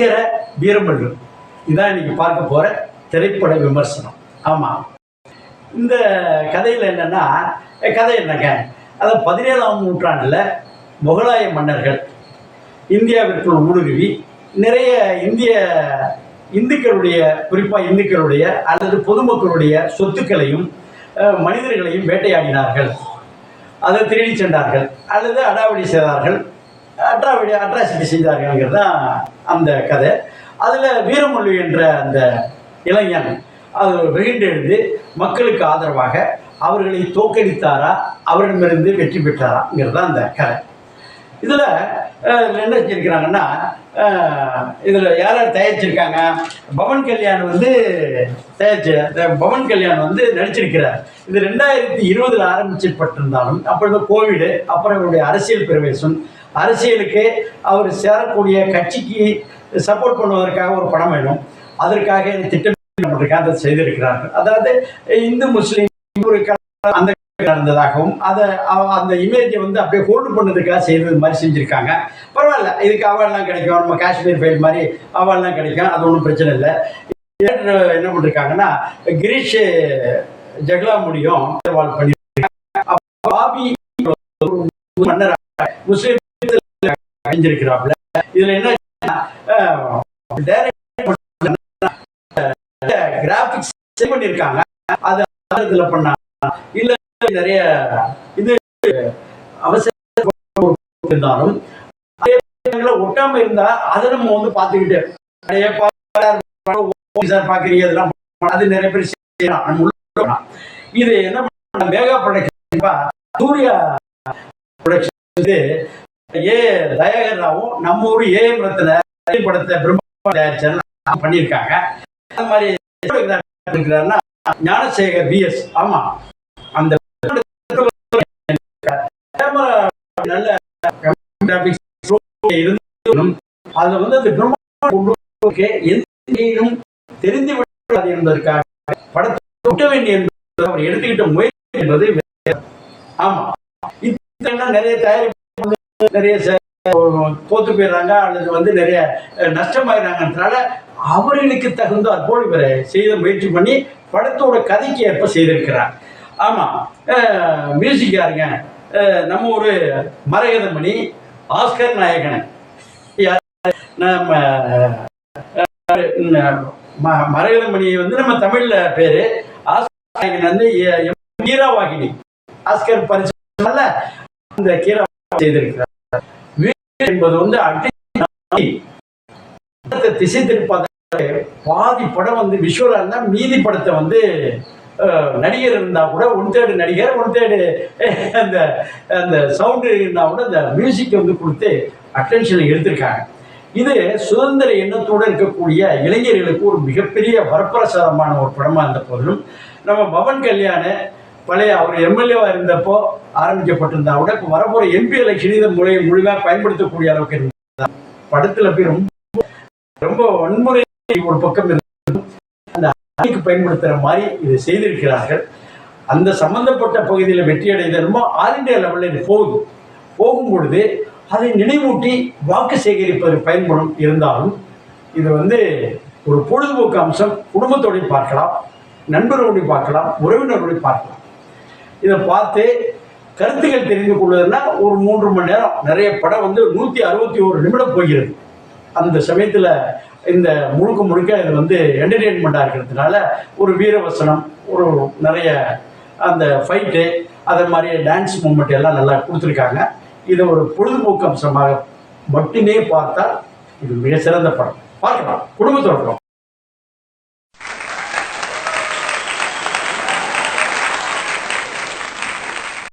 ஹரிஹர வீரமல்லு இதான் இன்னைக்கு பார்க்க போகிற திரைப்பட விமர்சனம். ஆமாம் இந்த கதையில் என்னன்னா கதை என்னங்க? அதாவது பதினேழாம் நூற்றாண்டில் முகலாய மன்னர்கள் இந்தியாவிற்குள் ஊடுருவி நிறைய இந்திய இந்துக்களுடைய குறிப்பாக இந்துக்களுடைய அல்லது பொதுமக்களுடைய சொத்துக்களையும் மனிதர்களையும் வேட்டையாடினார்கள். அதை திருடி சென்றார்கள். அல்லது அடாவடி செய்தார்கள். அட்ராவிட அட்ராசிட்டி செய்தார்கள்ங்கிறது தான் அந்த கதை. அதில் வீரமொழி என்ற அந்த இளைஞன் அது வெகுண்டெழுந்து மக்களுக்கு ஆதரவாக அவர்களை தோக்கடித்தாரா அவரிடமிருந்து வெற்றி பெற்றாராங்கிறது தான் அந்த கதை. இதில் என்ன செஞ்சிருக்கிறாங்கன்னா இதில் யார் யார் தயாரிச்சிருக்காங்க? பவன் கல்யாண் வந்து தயாரிச்சு இந்த பவன் கல்யாண் வந்து நடிச்சிருக்கிறார். இது ரெண்டாயிரத்தி இருபதில் ஆரம்பிச்சிருப்பட்டிருந்தாலும் அப்பொழுது கோவிடு அப்புறம் இவருடைய அரசியல் பிரவேசம் அரசியலுக்கு அவர் சேரக்கூடிய கட்சிக்கு சப்போர்ட் பண்ணுவதற்காக ஒரு படம் வேணும். அதற்காக திட்டம் அதை செய்திருக்கிறார்கள். அதாவது இந்து முஸ்லீம் ஒரு அந்த நடந்ததாகவும் அதை அவ- அந்த இமேஜை வந்து அப்படியே ஹோல்டு பண்ணதுக்காக செய்தது மாதிரி செஞ்சுருக்காங்க. பரவாயில்ல இதுக்கு அவார்ட்லாம் கிடைக்கும். நம்ம காஷ்மீர் ஃபைல் மாதிரி அவார்ட்லாம் கிடைக்கும். அது ஒன்றும் பிரச்சனை இல்லை. என்ன பண்ணிருக்காங்கன்னா கிரீஷ் ஜெகலா முடியும் வால் பாபி மன்னர் முஸ்லீம் அணிஞ்சிருக்கிறாப்ல இதுல என்ன கிராபிக்ஸ் பண்ணியிருக்காங்க அது ஆதாரத்துல பண்ணாங்க இல்ல நிறைய இது அவசர இருந்தாலும் ஒட்டாம இருந்தா அதை நம்ம வந்து பார்த்துக்கிட்டு நிறைய பாக்குறீங்க இதெல்லாம் அது நிறைய பேர் செய்யலாம். இது என்ன பண்ண மேகா ப்ரொடக்ஷன் சூர்யா ப்ரொடக்ஷன் வந்து ஏ தயாகர் ராவும் நம்ம ஊர் ஏ ரத்ன படத்தை பிரம்மா பண்ணியிருக்காங்க. அது மாதிரி இருக்கிறாருன்னா ஞானசேகர் பிஎஸ் ஆமா. அந்த நல்ல இருந்தும் அதுல வந்து அந்த பிரம்மா எந்த தெரிந்து விடாது என்பதற்காக படத்தை ஒட்ட வேண்டிய அவர் எடுத்துக்கிட்ட முயற்சி என்பது ஆமா. இத்தனை நிறைய தயாரிப்பு நிறைய ச- தோத்து போயிடுறாங்க அல்லது வந்து நிறைய அஹ், நஷ்டமாயிடுறாங்கன்றனால அவர்களுக்கு தகுந்த போல் இவரை செய்த முயற்சி பண்ணி படத்தோட கதைக்கு ஏற்ப செய்திருக்கிறார். ஆமாம் மியூசிக் யாருங்க? நம்ம ஒரு மரகதமணி ஆஸ்கர் நாயகன். நம்ம மரகதமணி வந்து நம்ம தமிழ்ல பேரு ஆஸ்கர் நாயகன் வந்து எ- கீராவாகினி ஆஸ்கர் பரிசு அந்த கீரா செய்திருக்கிறார். என்பது வந்து அடி திசை திருப்பாத பாதி படம் வந்து விஷுவலா இருந்தா மீதி படத்தை வந்து நடிகர் இருந்தா கூட ஒன் தேர்டு நடிகர் ஒன் தேர்டு அந்த அந்த சவுண்டு இருந்தா கூட அந்த மியூசிக் வந்து கொடுத்து அட்டென்ஷன் எடுத்திருக்காங்க. இது சுதந்திர எண்ணத்தோடு இருக்கக்கூடிய இளைஞர்களுக்கு ஒரு மிகப்பெரிய வரப்பிரசாதமான ஒரு படமா இருந்த போதிலும் நம்ம பவன் கல்யாண பழைய அவர் எம்எல்ஏவாக இருந்தப்போ ஆரம்பிக்கப்பட்டிருந்தா கூட இப்போ வரப்போற எம்பி எலெக்ஷன் இதை முறை முழுமையாக பயன்படுத்தக்கூடிய அளவுக்கு இருந்தார் படத்தில் போய் ரொம்ப ரொம்ப வன்முறை ஒரு பக்கம் இருந்து அந்த அணிக்கு பயன்படுத்துகிற மாதிரி இதை செய்திருக்கிறார்கள். அந்த சம்பந்தப்பட்ட பகுதியில் வெற்றி அடைந்ததுமோ ஆல் இண்டியா லெவலில் இது போகுது. போகும் பொழுது அதை நினைவூட்டி வாக்கு சேகரிப்பதற்கு பயன்படும் இருந்தாலும் இது வந்து ஒரு பொழுதுபோக்கு அம்சம். குடும்பத்தோடு பார்க்கலாம். நண்பர்களோடு பார்க்கலாம். உறவினர்களோடு பார்க்கலாம். இதை பார்த்து கருத்துக்கள் தெரிந்து கொள்வதுன்னா ஒரு மூன்று மணி நேரம். நிறைய படம் வந்து நூற்றி அறுபத்தி ஒரு நிமிடம் போகிறது. அந்த சமயத்தில் இந்த முழுக்க முழுக்க இது வந்து என்டர்டெயின்மெண்ட்டாக இருக்கிறதுனால ஒரு வீரவசனம் ஒரு நிறைய அந்த ஃபைட்டு அதே மாதிரி டான்ஸ் மூமெண்ட் எல்லாம் நல்லா கொடுத்துருக்காங்க. இதை ஒரு பொழுதுபோக்கு அம்சமாக மட்டுமே பார்த்தால் இது மிக சிறந்த படம். பார்க்கலாம். குடும்பத்தோட படம்.